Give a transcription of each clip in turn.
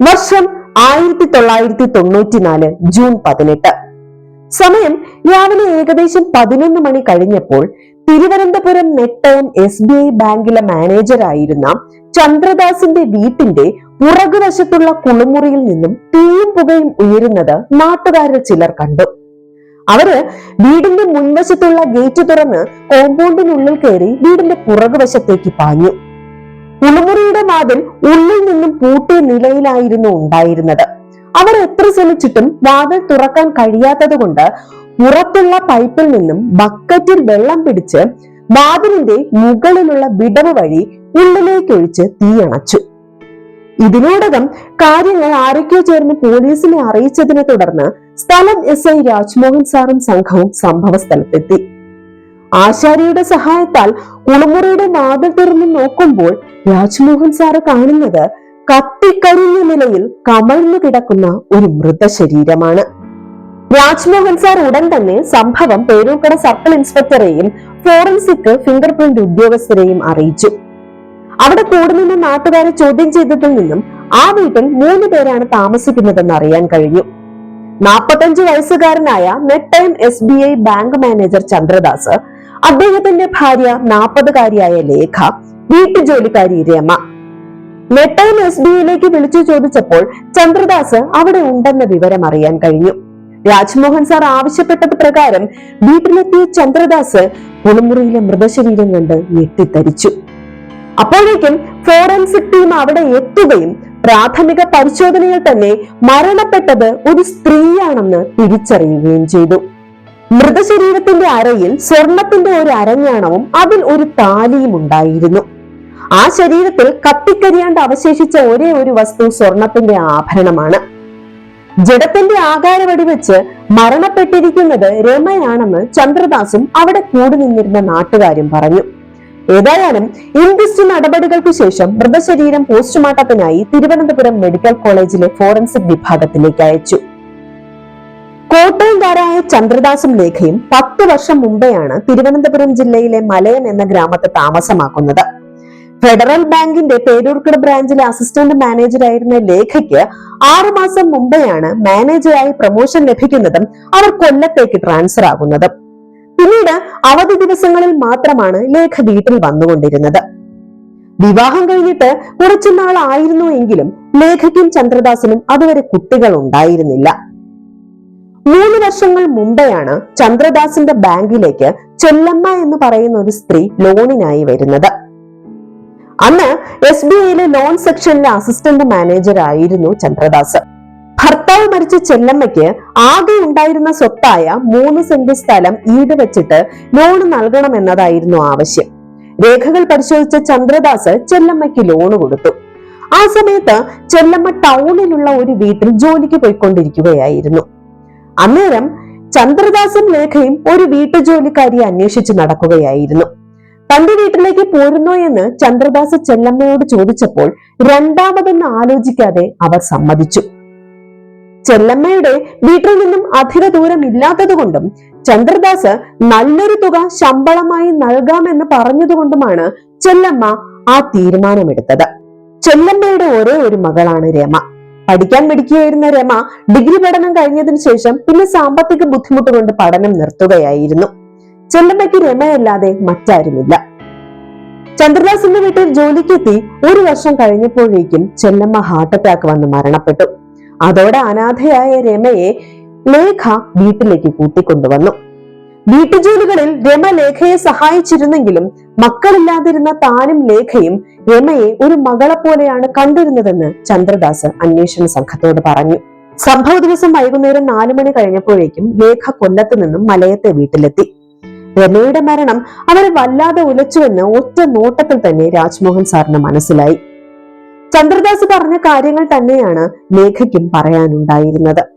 വർഷം ആയിരത്തി തൊള്ളായിരത്തി തൊണ്ണൂറ്റിനാല് ജൂൺ പതിനെട്ട്. സമയം രാവിലെ ഏകദേശം പതിനൊന്ന് മണി കഴിഞ്ഞപ്പോൾ Thiruvananthapuram Nettayam S B I ബാങ്കിലെ മാനേജറായിരുന്ന ചന്ദ്രദാസിന്റെ വീട്ടിന്റെ പുറകുവശത്തുള്ള കുളിമുറിയിൽ നിന്നും തീയും പുകയും ഉയരുന്നത് നാട്ടുകാരിൽ ചിലർ കണ്ടു. അവർ വീടിന്റെ മുൻവശത്തുള്ള ഗേറ്റ് തുറന്ന് കോമ്പൗണ്ടിനുള്ളിൽ കയറി വീടിന്റെ പുറകുവശത്തേക്ക് പാഞ്ഞു. കുളിമുറിയുടെ വാതിൽ ഉള്ളിൽ നിന്നും പൂട്ടിയ നിലയിലായിരുന്നു ഉണ്ടായിരുന്നത്. അവർ എത്ര ശ്രമിച്ചിട്ടും വാതിൽ തുറക്കാൻ കഴിയാത്തത് കൊണ്ട് പുറത്തുള്ള പൈപ്പിൽ നിന്നും ബക്കറ്റിൽ വെള്ളം പിടിച്ച് വാതിലിന്റെ മുകളിലുള്ള വിടവ് വഴി ഉള്ളിലേക്കൊഴിച്ച് തീയണച്ചു ഇതിനോടകം കാര്യങ്ങൾ ആരൊക്കെയോ ചേർന്ന് പോലീസിനെ അറിയിച്ചതിനെ തുടർന്ന് സ്ഥലം എസ് ഐ രാജ്മോഹൻ സാറും സംഘവും സംഭവ സ്ഥലത്തെത്തി. ആശാരിയുടെ സഹായത്താൽ കുളിമുറിയുടെ വാതിൽ തുറന്ന് നോക്കുമ്പോൾ രാജ്മോഹൻ സാറ് കാണുന്നത് കത്തിക്കരിഞ്ഞ നിലയിൽ കമഴ്ന്നു കിടക്കുന്ന ഒരു മൃതശരീരമാണ്. രാജ്മോഹൻ സാർ ഉടൻ തന്നെ സംഭവം പേരൂക്കട സർക്കിൾ ഇൻസ്പെക്ടറെയും ഫോറൻസിക് ഫിംഗർ പ്രിന്റ് ഉദ്യോഗസ്ഥരെയും അറിയിച്ചു. അവിടെ കൂടെ നിന്ന് നാട്ടുകാരെ ചോദ്യം ചെയ്തതിൽ നിന്നും ആ വീട്ടിൽ മൂന്ന് പേരാണ് താമസിക്കുന്നതെന്ന് അറിയാൻ കഴിഞ്ഞു. നാൽപ്പത്തഞ്ച് വയസ്സുകാരനായ Nettayam S B I bank manager Chandradas അദ്ദേഹത്തിന്റെ ഭാര്യ നാൽപ്പതുകാരിയായ ലേഖ വീട്ടുജോലിക്കാരി രമ. നെട്ടയം എസ് ബി ഐയിലേക്ക് വിളിച്ചു ചോദിച്ചപ്പോൾ ചന്ദ്രദാസ് അവിടെ ഉണ്ടെന്ന വിവരം അറിയാൻ കഴിഞ്ഞു. രാജ്മോഹൻ സാർ ആവശ്യപ്പെട്ടത് പ്രകാരം വീട്ടിലെത്തിയ ചന്ദ്രദാസ് കുളിമുറിയിലെ മൃതശരീരം കണ്ട് ഞെട്ടിത്തരിച്ചു. അപ്പോഴേക്കും ഫോറൻസിക് ടീം അവിടെ എത്തുകയും പ്രാഥമിക പരിശോധനയിൽ തന്നെ മരണപ്പെട്ടത് ഒരു സ്ത്രീയാണെന്ന് തിരിച്ചറിയുകയും ചെയ്തു. മൃതശരീരത്തിന്റെ അരയിൽ സ്വർണത്തിന്റെ ഒരു അരഞ്ഞാണവും അതിൽ ഒരു താലിയും ഉണ്ടായിരുന്നു. ആ ശരീരത്തിൽ കത്തിക്കരിയാണ്ട് അവശേഷിച്ച ഒരേ ഒരു വസ്തു സ്വർണത്തിന്റെ ആഭരണമാണ്. ജഡത്തിന്റെ ആകാരവടി വെച്ച് മരണപ്പെട്ടിരിക്കുന്നത് രമയാണെന്ന് ചന്ദ്രദാസും അവിടെ കൂടി നിന്നിരുന്ന നാട്ടുകാരും പറഞ്ഞു. ഏതായാലും ഇൻക്വസ്റ്റ് നടപടികൾക്ക് ശേഷം മൃതശരീരം പോസ്റ്റ്മോർട്ടത്തിനായി തിരുവനന്തപുരം മെഡിക്കൽ കോളേജിലെ ഫോറൻസിക് വിഭാഗത്തിലേക്ക് അയച്ചു. കോട്ടയംകാരായ ചന്ദ്രദാസും ലേഖയും പത്ത് വർഷം മുമ്പെയാണ് തിരുവനന്തപുരം ജില്ലയിലെ മലയം എന്ന ഗ്രാമത്തെ താമസമാക്കുന്നത്. ഫെഡറൽ ബാങ്കിന്റെ പേരൂർക്കട ബ്രാഞ്ചിലെ അസിസ്റ്റന്റ് മാനേജറായിരുന്ന ലേഖയ്ക്ക് ആറുമാസം മുമ്പെയാണ് മാനേജറായി പ്രൊമോഷൻ ലഭിക്കുന്നതും അവർ കൊല്ലത്തേക്ക് ട്രാൻസ്ഫർ ആകുന്നതും. പിന്നീട് അവധി ദിവസങ്ങളിൽ മാത്രമാണ് ലേഖ വീട്ടിൽ വന്നുകൊണ്ടിരുന്നത്. വിവാഹം കഴിഞ്ഞിട്ട് കുറച്ചു നാളായിരുന്നു എങ്കിലും ലേഖയ്ക്കും ചന്ദ്രദാസിനും അതുവരെ കുട്ടികൾ ഉണ്ടായിരുന്നില്ല മൂന്ന് വർഷങ്ങൾ മുമ്പെയാണ് ചന്ദ്രദാസിന്റെ ബാങ്കിലേക്ക് ചെല്ലമ്മ എന്ന് പറയുന്ന ഒരു സ്ത്രീ ലോണിനായി വരുന്നത്. അന്ന് എസ് ബി ഐയിലെ ലോൺ സെക്ഷനിലെ അസിസ്റ്റന്റ് മാനേജർ ആയിരുന്നു ചന്ദ്രദാസ്. ഭർത്താവ് മരിച്ച ചെല്ലമ്മയ്ക്ക് ആകെ ഉണ്ടായിരുന്ന സ്വത്തായ മൂന്ന് സെന്റ് സ്ഥലം ഈട് വെച്ചിട്ട് ലോൺ നൽകണമെന്നതായിരുന്നു ആവശ്യം. രേഖകൾ പരിശോധിച്ച ചന്ദ്രദാസ് ചെല്ലമ്മയ്ക്ക് ലോൺ കൊടുത്തു. ആ സമയത്ത് ചെല്ലമ്മ ടൗണിലുള്ള ഒരു വീട്ടിൽ ജോലിക്ക് പോയിക്കൊണ്ടിരിക്കുകയായിരുന്നു. അന്നേരം ചന്ദ്രദാസൻ ലേഖയും ഒരു വീട്ടുജോലിക്കാരിയെ അന്വേഷിച്ച് നടക്കുകയായിരുന്നു. തന്റെ വീട്ടിലേക്ക് പോരുന്നോ എന്ന് ചന്ദ്രദാസ് ചെല്ലമ്മയോട് ചോദിച്ചപ്പോൾ രണ്ടാമതെന്ന് ആലോചിക്കാതെ അവർ സമ്മതിച്ചു. ചെല്ലമ്മയുടെ വീട്ടിൽ നിന്നും അധിക ദൂരം ഇല്ലാത്തതുകൊണ്ടും ചന്ദ്രദാസ് നല്ലൊരു തുക ശമ്പളമായി നൽകാമെന്ന് പറഞ്ഞതുകൊണ്ടുമാണ് ചെല്ലമ്മ ആ തീരുമാനമെടുത്തത്. ചെല്ലമ്മയുടെ ഒരേ ഒരു മകളാണ് രമ. പഠിക്കാൻ മിടിക്കുകയായിരുന്ന രമ ഡിഗ്രി പഠനം കഴിഞ്ഞതിന് ശേഷം പിന്നെ സാമ്പത്തിക ബുദ്ധിമുട്ട് കൊണ്ട് പഠനം നിർത്തുകയായിരുന്നു. ചെല്ലമ്മയ്ക്ക് രമയല്ലാതെ മറ്റാരുമില്ല. ചന്ദ്രദാസിന്റെ വീട്ടിൽ ജോലിക്കെത്തി ഒരു വർഷം കഴിഞ്ഞപ്പോഴേക്കും ചെല്ലമ്മ ഹാർട്ട് അറ്റാക്ക് വന്ന് മരണപ്പെട്ടു. അതോടെ അനാഥയായ രമയെ ലേഖ വീട്ടിലേക്ക് കൂട്ടിക്കൊണ്ടുവന്നു. വീട്ടുജോലികളിൽ രമ ലേഖയെ സഹായിച്ചിരുന്നെങ്കിലും മക്കളില്ലാതിരുന്ന താനും ലേഖയും രമയെ ഒരു മകളെ പോലെയാണ് കണ്ടിരുന്നതെന്ന് ചന്ദ്രദാസ് അന്വേഷണ സംഘത്തോട് പറഞ്ഞു. സംഭവ ദിവസം വൈകുന്നേരം നാലു മണി കഴിഞ്ഞപ്പോഴേക്കും ലേഖ കൊല്ലത്ത് നിന്നും മലയത്തെ വീട്ടിലെത്തി. രമയുടെ മരണം അവരെ വല്ലാതെ ഉലച്ചുവെന്ന് ഒറ്റ നോട്ടത്തിൽ തന്നെ രാജ്മോഹൻ സാറിന് മനസ്സിലായി. ചന്ദ്രദാസ് പറഞ്ഞ കാര്യങ്ങൾ തന്നെയാണ് ലേഖയ്ക്കും പറയാനുണ്ടായിരുന്നത്.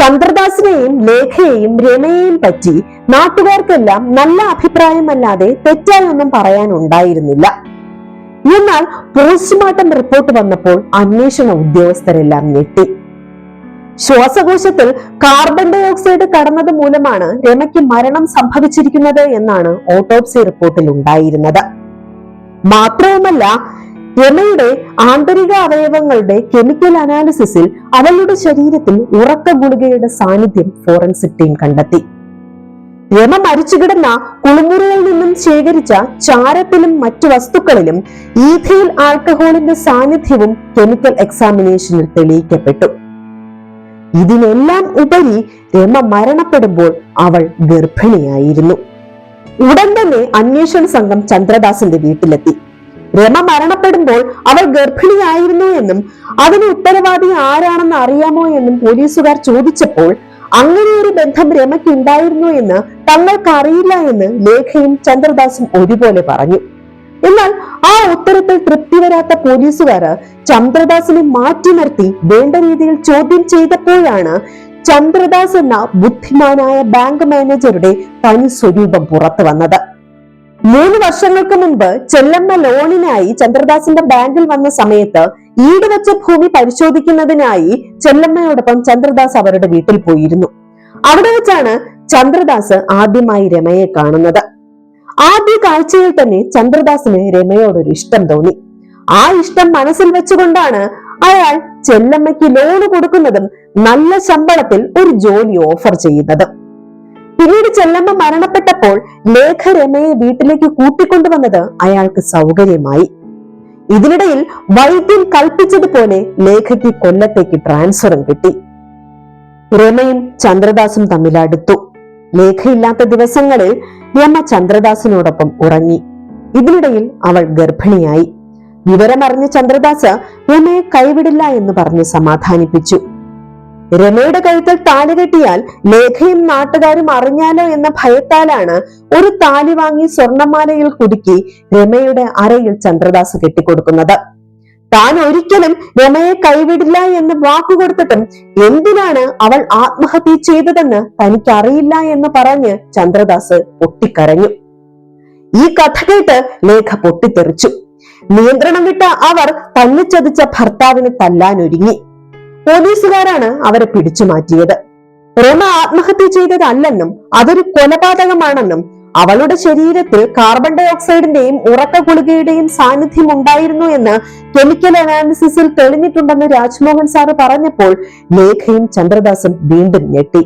ചന്ദ്രദാസിനെയും ലേഖയെയും രമയെയും പറ്റി നാട്ടുകാർക്കെല്ലാം നല്ല അഭിപ്രായമല്ലാതെ തെറ്റായൊന്നും പറയാനുണ്ടായിരുന്നില്ല. എന്നാൽ പോസ്റ്റ്മോർട്ടം റിപ്പോർട്ട് വന്നപ്പോൾ അന്വേഷണ ഉദ്യോഗസ്ഥരെല്ലാം ഞെട്ടി. ശ്വാസകോശത്തിൽ കാർബൺ ഡൈ ഓക്സൈഡ് കടന്നത് മൂലമാണ് രമയ്ക്ക് മരണം സംഭവിച്ചിരിക്കുന്നത് എന്നാണ് ഓട്ടോപ്സി റിപ്പോർട്ടിൽ ഉണ്ടായിരുന്നത്. മാത്രവുമല്ല രമയുടെ ആന്തരിക അവയവങ്ങളുടെ കെമിക്കൽ അനാലിസിസിൽ അവളുടെ ശരീരത്തിൽ ഉറക്ക ഗുളികയുടെ സാന്നിധ്യം ഫോറൻസിക് ടീം കണ്ടെത്തി. രമ മരിച്ചുകിടന്ന കുളിമുറിയിൽ നിന്നും ശേഖരിച്ച ചാരത്തിലും മറ്റു വസ്തുക്കളിലും ഈഥയിൽ ആൽക്കഹോളിന്റെ സാന്നിധ്യവും കെമിക്കൽ എക്സാമിനേഷനിൽ തെളിയിക്കപ്പെട്ടു. ഇതിനെല്ലാം ഉപരി രമ മരണപ്പെടുമ്പോൾ അവൾ ഗർഭിണിയായിരുന്നു. ഉടൻ തന്നെ അന്വേഷണ സംഘം ചന്ദ്രദാസിന്റെ വീട്ടിലെത്തി. രമ മരണപ്പെടുമ്പോൾ അവൾ ഗർഭിണിയായിരുന്നു എന്നും അതിന് ഉത്തരവാദി ആരാണെന്ന് അറിയാമോ എന്നും പോലീസുകാർ ചോദിച്ചപ്പോൾ അങ്ങനെ ഒരു ബന്ധം രമയ്ക്ക് ഉണ്ടായിരുന്നു എന്ന് തങ്ങൾക്ക് അറിയില്ല എന്ന് ലേഖയും ചന്ദ്രദാസും ഒരുപോലെ പറഞ്ഞു. എന്നാൽ ആ ഉത്തരത്തിൽ തൃപ്തി വരാത്ത പോലീസുകാര് ചന്ദ്രദാസിനെ മാറ്റി നിർത്തി വേണ്ട രീതിയിൽ ചോദ്യം ചെയ്തപ്പോഴാണ് ചന്ദ്രദാസ് എന്ന ബുദ്ധിമാനായ ബാങ്ക് മാനേജറുടെ തനി സ്വരൂപം പുറത്തു വന്നത്. മൂന്ന് വർഷങ്ങൾക്ക് മുമ്പ് ചെല്ലമ്മ ലോണിനായി ചന്ദ്രദാസിന്റെ ബാങ്കിൽ വന്ന സമയത്ത് ഈട് വെച്ച ഭൂമി പരിശോധിക്കുന്നതിനായി ചെല്ലമ്മയോടൊപ്പം ചന്ദ്രദാസ് അവരുടെ വീട്ടിൽ പോയിരുന്നു. അവിടെ വെച്ചാണ് ചന്ദ്രദാസ് ആദ്യമായി രമയെ കാണുന്നത്. ആദ്യ കാഴ്ചയിൽ തന്നെ ചന്ദ്രദാസിന് രമയോടൊരു ഇഷ്ടം തോന്നി. ആ ഇഷ്ടം മനസ്സിൽ വെച്ചുകൊണ്ടാണ് അയാൾ ചെല്ലമ്മയ്ക്ക് ലോണ് കൊടുക്കുന്നതും നല്ല ശമ്പളത്തിൽ ഒരു ജോലി ഓഫർ ചെയ്യുന്നതും. പിന്നീട് ചെല്ലമ്മ മരണപ്പെട്ടപ്പോൾ ലേഖ രമയെ വീട്ടിലേക്ക് കൂട്ടിക്കൊണ്ടുവന്നത് അയാൾക്ക് സൗകര്യമായി. ഇതിനിടയിൽ വൈദ്യൻ കൽപ്പിച്ചതുപോലെ ലേഖയ്ക്ക് കൊല്ലത്തേക്ക് ട്രാൻസ്ഫറും കിട്ടി. രമയും ചന്ദ്രദാസും തമ്മിൽ അടുത്തു. ലേഖയില്ലാത്ത ദിവസങ്ങളിൽ രമ ചന്ദ്രദാസിനോടൊപ്പം ഉറങ്ങി. ഇതിനിടയിൽ അവൾ ഗർഭിണിയായി. വിവരമറിഞ്ഞ ചന്ദ്രദാസ് രമയെ കൈവിടില്ല എന്ന് പറഞ്ഞ് സമാധാനിപ്പിച്ചു. രമയുടെ കഴുത്തിൽ താലി കെട്ടിയാൽ ലേഖയും നാട്ടുകാരും അറിഞ്ഞാലോ എന്ന ഭയത്താലാണ് ഒരു താലി വാങ്ങി സ്വർണമാലയിൽ കുടുക്കി രമയുടെ അരയിൽ ചന്ദ്രദാസ് കെട്ടിക്കൊടുക്കുന്നത്. താൻ ഒരിക്കലും രമയെ കൈവിടില്ല എന്ന് വാക്കുകൊടുത്തിട്ടും എന്തിനാണ് അവൾ ആത്മഹത്യ ചെയ്തതെന്ന് തനിക്കറിയില്ല എന്ന് പറഞ്ഞ് ചന്ദ്രദാസ് പൊട്ടിക്കരഞ്ഞു. ഈ കഥ കേട്ട് ലേഖ പൊട്ടിത്തെറിച്ചു. നിയന്ത്രണം വിട്ട അവർ തന്നെ ചതിച്ച ഭർത്താവിനെ തല്ലാനൊരുങ്ങി. പോലീസുകാരാണ് അവരെ പിടിച്ചു മാറ്റിയത്. രമ ആത്മഹത്യ ചെയ്തതല്ലെന്നും അതൊരു കൊലപാതകമാണെന്നും അവളുടെ ശരീരത്തിൽ കാർബൺ ഡൈ ഓക്സൈഡിന്റെയും ഉറക്ക ഗുളികയുടെയും സാന്നിധ്യം ഉണ്ടായിരുന്നു എന്ന് കെമിക്കൽ അനാലിസിസിൽ തെളിഞ്ഞിട്ടുണ്ടെന്ന് രാജ്മോഹൻ സാറ് പറഞ്ഞപ്പോൾ ലേഖയും ചന്ദ്രദാസും വീണ്ടും ഞെട്ടി.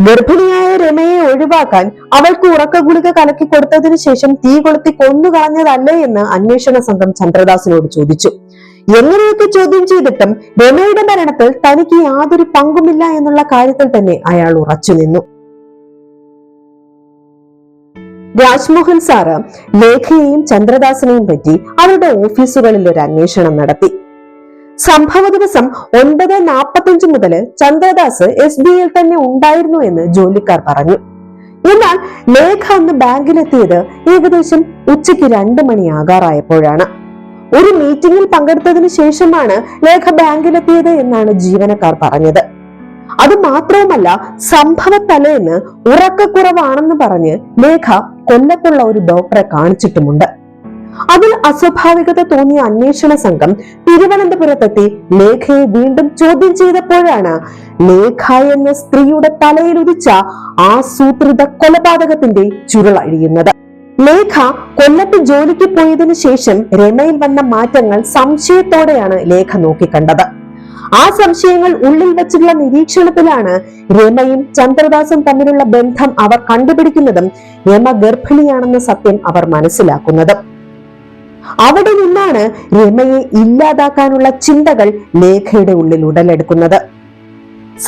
ഗർഭിണിയായ രമയെ ഒഴിവാക്കാൻ അവൾക്ക് ഉറക്ക ഗുളിക കലക്കി കൊടുത്തതിനു ശേഷം തീ കൊളുത്തി കൊന്നുകളഞ്ഞതല്ലേ എന്ന് അന്വേഷണ സംഘം ചന്ദ്രദാസിനോട് ചോദിച്ചു. എങ്ങനെയൊക്കെ ചോദ്യം ചെയ്തിട്ടും രമയുടെ മരണത്തിൽ തനിക്ക് യാതൊരു പങ്കുമില്ല എന്നുള്ള കാര്യത്തിൽ തന്നെ അയാൾ ഉറച്ചു നിന്നു. രാജ്മോഹൻ സാറ് ലേഖയെയും ചന്ദ്രദാസിനെയും പറ്റി അവരുടെ ഓഫീസുകളിൽ ഒരു അന്വേഷണം നടത്തി. സംഭവ ദിവസം ഒൻപത് നാൽപ്പത്തഞ്ച് മുതൽ ചന്ദ്രദാസ് എസ് ബി ഐയിൽ തന്നെ ഉണ്ടായിരുന്നു എന്ന് ജോലിക്കാർ പറഞ്ഞു. എന്നാൽ ലേഖ അന്ന് ബാങ്കിലെത്തിയത് ഏകദേശം ഉച്ചയ്ക്ക് രണ്ടു മണിയാകാറായപ്പോഴാണ്. ഒരു മീറ്റിംഗിൽ പങ്കെടുത്തതിനു ശേഷമാണ് ലേഖ ബാങ്കിലെത്തിയത് എന്നാണ് ജീവനക്കാർ പറഞ്ഞത്. അത് മാത്രവുമല്ല സംഭവ തലേന്ന് ഉറക്കക്കുറവാണെന്ന് പറഞ്ഞ് ലേഖ കൊല്ലത്തുള്ള ഒരു ഡോക്ടറെ കാണിച്ചിട്ടുമുണ്ട്. അതിൽ അസ്വാഭാവികത തോന്നിയ അന്വേഷണ സംഘം തിരുവനന്തപുരത്തെത്തി ലേഖയെ വീണ്ടും ചോദ്യം ചെയ്തപ്പോഴാണ് ലേഖ എന്ന സ്ത്രീയുടെ തലയിൽ ഉദിച്ച ആസൂത്രിത കൊലപാതകത്തിന്റെ ചുരുളഴിയുന്നത്. ലേഖ കൊല്ലത്ത് ജോലിക്ക് പോയതിനു ശേഷം രമയിൽ വന്ന മാറ്റങ്ങൾ സംശയത്തോടെയാണ് ലേഖ നോക്കിക്കണ്ടത്. ആ സംശയങ്ങൾ ഉള്ളിൽ വെച്ചുള്ള നിരീക്ഷണത്തിലാണ് രമയും ചന്ദ്രദാസും തമ്മിലുള്ള ബന്ധം അവർ കണ്ടുപിടിക്കുന്നതും രമ ഗർഭിണിയാണെന്ന സത്യം അവർ മനസ്സിലാക്കുന്നതും. അവിടെ നിന്നാണ് രമയെ ഇല്ലാതാക്കാനുള്ള ചിന്തകൾ ലേഖയുടെ ഉള്ളിൽ ഉടലെടുക്കുന്നത്.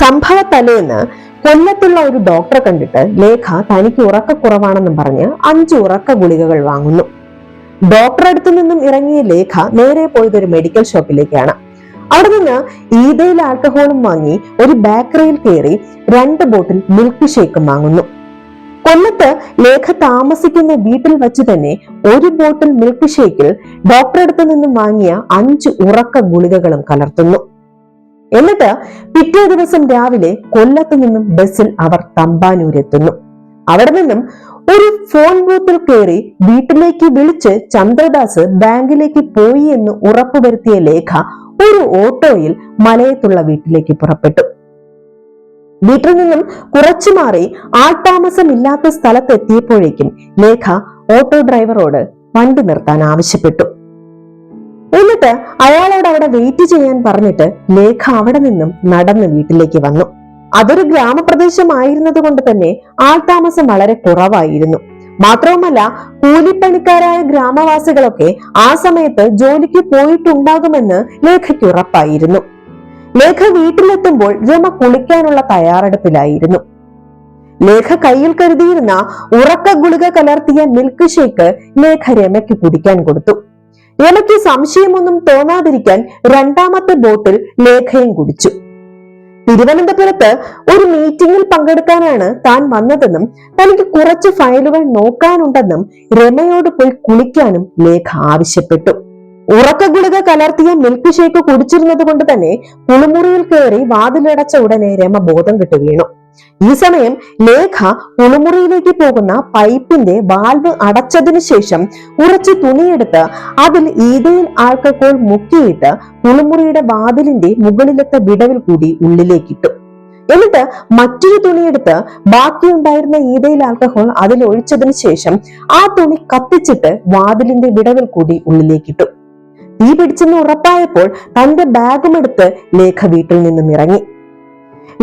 സംഭവ തലേന്ന് കൊല്ലത്തുള്ള ഒരു ഡോക്ടറെ കണ്ടിട്ട് ലേഖ തനിക്ക് ഉറക്കക്കുറവാണെന്നും പറഞ്ഞ് അഞ്ച് ഉറക്ക ഗുളികകൾ വാങ്ങുന്നു. ഡോക്ടറെ അടുത്തു നിന്നും ഇറങ്ങിയ ലേഖ നേരെ പോയത് ഒരു മെഡിക്കൽ ഷോപ്പിലേക്കാണ് അവിടെ നിന്ന് ഈതയിൽ ആൽക്കഹോളും വാങ്ങി ഒരു ബേക്കറിയിൽ കയറി രണ്ട് ബോട്ടിൽ മിൽക്ക് ഷേക്കും വാങ്ങുന്നു. കൊല്ലത്ത് ലേഖ താമസിക്കുന്ന വീട്ടിൽ വെച്ച് തന്നെ ഒരു ബോട്ടിൽ മിൽക്ക് ഷേക്കിൽ ഡോക്ടറെ അടുത്ത് നിന്നും വാങ്ങിയ അഞ്ച് ഉറക്ക ഗുളികകളും കലർത്തുന്നു. എന്നിട്ട് പിറ്റേ ദിവസം രാവിലെ കൊല്ലത്ത് നിന്നും ബസ്സിൽ അവർ തമ്പാനൂരെത്തുന്നു. അവിടെ നിന്നും ഒരു ഫോൺ ബൂത്തിൽ കയറി വീട്ടിലേക്ക് വിളിച്ച് ചന്ദ്രദാസ് ബാങ്കിലേക്ക് പോയി എന്ന് ഉറപ്പുവരുത്തിയ ലേഖ ഒരു ഓട്ടോയിൽ മലയത്തുള്ള വീട്ടിലേക്ക് പുറപ്പെട്ടു. വീട്ടിൽ നിന്നും കുറച്ചു മാറി ആൾതാമസമില്ലാത്ത സ്ഥലത്തെത്തിയപ്പോഴേക്കും ലേഖ ഓട്ടോ ഡ്രൈവറോട് വണ്ടി നിർത്താൻ ആവശ്യപ്പെട്ടു. എന്നിട്ട് അയാളോട് അവിടെ വെയിറ്റ് ചെയ്യാൻ പറഞ്ഞിട്ട് ലേഖ അവിടെ നിന്നും നടന്ന് വീട്ടിലേക്ക് വന്നു. അതൊരു ഗ്രാമപ്രദേശമായിരുന്നത് കൊണ്ട് തന്നെ ആൾതാമസം വളരെ കുറവായിരുന്നു. മാത്രവുമല്ല കൂലിപ്പണിക്കാരായ ഗ്രാമവാസികളൊക്കെ ആ സമയത്ത് ജോലിക്ക് പോയിട്ടുണ്ടാകുമെന്ന് ലേഖയ്ക്ക് ഉറപ്പായിരുന്നു. ലേഖ വീട്ടിലെത്തുമ്പോൾ രമ കുളിക്കാനുള്ള തയ്യാറെടുപ്പിലായിരുന്നു. ലേഖ കയ്യിൽ കരുതിയിരുന്ന ഉറക്ക ഗുളിക കലർത്തിയ മിൽക്ക് ഷേക്ക് ലേഖ രമയ്ക്ക് കുടിക്കാൻ കൊടുത്തു. രമയ്ക്ക് സംശയമൊന്നും തോന്നാതിരിക്കാൻ രണ്ടാമത്തെ ബോട്ടിൽ ലേഖയും കുടിച്ചു. തിരുവനന്തപുരത്ത് ഒരു മീറ്റിംഗിൽ പങ്കെടുക്കാനാണ് താൻ വന്നതെന്നും തനിക്ക് കുറച്ച് ഫയലുകൾ നോക്കാനുണ്ടെന്നും രമയോട് പോയി കുളിക്കാനും ലേഖ ആവശ്യപ്പെട്ടു. ഉറക്ക ഗുളിക കലർത്തിയ മിൽക്ക് ഷേക്ക് കുടിച്ചിരുന്നത് കൊണ്ട് തന്നെ കുളിമുറിയിൽ കയറി വാതിലടച്ച ഉടനെ രമ ബോധം കിട്ടു വീണു. ഈ സമയം ലേഖ കുളിമുറിയിലേക്ക് പോകുന്ന പൈപ്പിന്റെ വാൽവ് അടച്ചതിനു ശേഷം കുറച്ച് തുണിയെടുത്ത് അതിൽ ഈതയിൽ ആൽക്കഹോൾ മുക്കിയിട്ട് കുളിമുറിയുടെ വാതിലിന്റെ മുകളിലത്തെ വിടവിൽ കൂടി ഉള്ളിലേക്കിട്ടു. എന്നിട്ട് മറ്റൊരു തുണിയെടുത്ത് ബാക്കിയുണ്ടായിരുന്ന ഈതയിൽ ആൽക്കഹോൾ അതിൽ ഒഴിച്ചതിന് ശേഷം ആ തുണി കത്തിച്ചിട്ട് വാതിലിന്റെ വിടവിൽ കൂടി ഉള്ളിലേക്കിട്ടു. തീ പിടിച്ചെന്ന് ഉറപ്പായപ്പോൾ തന്റെ ബാഗും എടുത്ത് ലേഖ വീട്ടിൽ നിന്നും ഇറങ്ങി.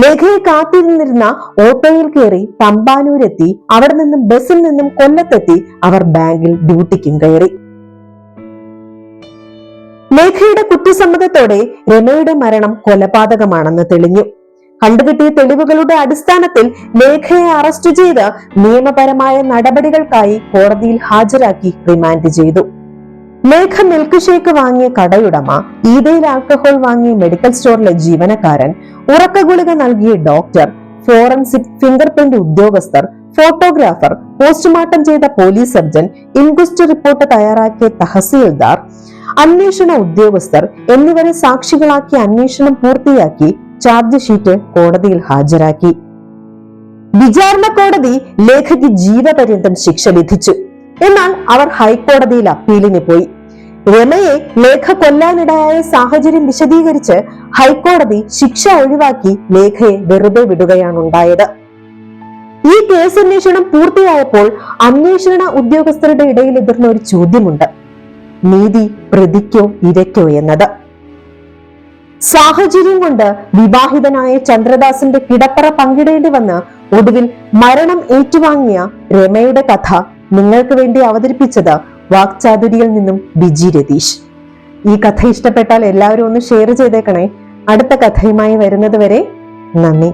ലേഖയെ കാത്തിരുന്നിരുന്ന ഓട്ടോയിൽ കയറി തമ്പാനൂരെത്തി അവിടെ നിന്നും ബസ്സിൽ നിന്നും കൊല്ലത്തെത്തി അവർ ബാങ്കിൽ ഡ്യൂട്ടിക്കും കയറി. ലേഖയുടെ കുറ്റസമ്മതത്തോടെ രമയുടെ മരണം കൊലപാതകമാണെന്ന് തെളിഞ്ഞു. കണ്ടുകിട്ടിയ തെളിവുകളുടെ അടിസ്ഥാനത്തിൽ ലേഖയെ അറസ്റ്റ് ചെയ്ത് നിയമപരമായ നടപടികൾക്കായി കോടതിയിൽ ഹാജരാക്കി റിമാൻഡ് ചെയ്തു. ലേഖ മിൽക്ക് ഷേക്ക് വാങ്ങിയ കടയുടമ ഈതയിൽ ആൽക്കഹോൾ വാങ്ങിയ മെഡിക്കൽ സ്റ്റോറിലെ ജീവനക്കാരൻ ഉറക്ക ഗുളിക നൽകിയ ഡോക്ടർ ഫോറൻസിക് ഫിംഗർ പ്രിന്റ് ഉദ്യോഗസ്ഥർ ഫോട്ടോഗ്രാഫർ പോസ്റ്റ്മോർട്ടം ചെയ്ത പോലീസ് സർജൻ ഇൻക്വസ്റ്റ് റിപ്പോർട്ട് തയ്യാറാക്കിയ തഹസീൽദാർ അന്വേഷണ ഉദ്യോഗസ്ഥർ എന്നിവരെ സാക്ഷികളാക്കി അന്വേഷണം പൂർത്തിയാക്കി ചാർജ് ഷീറ്റ് കോടതിയിൽ ഹാജരാക്കി. വിചാരണ കോടതി ലേഖയ്ക്ക് ജീവപര്യന്തം ശിക്ഷ വിധിച്ചു. എന്നാൽ അവർ ഹൈക്കോടതിയിൽ അപ്പീലിന് പോയി. രമയെ ലേഖ കൊല്ലാനിടയായ സാഹചര്യം വിശദീകരിച്ച് ഹൈക്കോടതി ശിക്ഷ ഒഴിവാക്കി ലേഖയെ വെറുതെ വിടുകയാണ് വിടുകയാണുണ്ടായത്. ഈ കേസ് അന്വേഷണം പൂർത്തിയായപ്പോൾ അന്വേഷണ ഉദ്യോഗസ്ഥരുടെ ഇടയിൽ എതിർന്ന ഒരു ചോദ്യമുണ്ട്. നീതി പ്രതിക്കോ ഇരയ്ക്കോ എന്നത്? സാഹചര്യം കൊണ്ട് വിവാഹിതനായ ചന്ദ്രദാസിന്റെ കിടപ്പറ പങ്കിടേണ്ടി വന്ന് ഒടുവിൽ മരണം ഏറ്റുവാങ്ങിയ രമയുടെ കഥ നിങ്ങൾക്ക് വേണ്ടി അവതരിപ്പിച്ചത് വാക്ചാതുരിയിൽ നിന്നും ബിജി രതീഷ്. ഈ കഥ ഇഷ്ടപ്പെട്ടാൽ എല്ലാവരും ഒന്ന് ഷെയർ ചെയ്തേക്കണേ. അടുത്ത കഥയുമായി വരുന്നത് വരെ നന്ദി.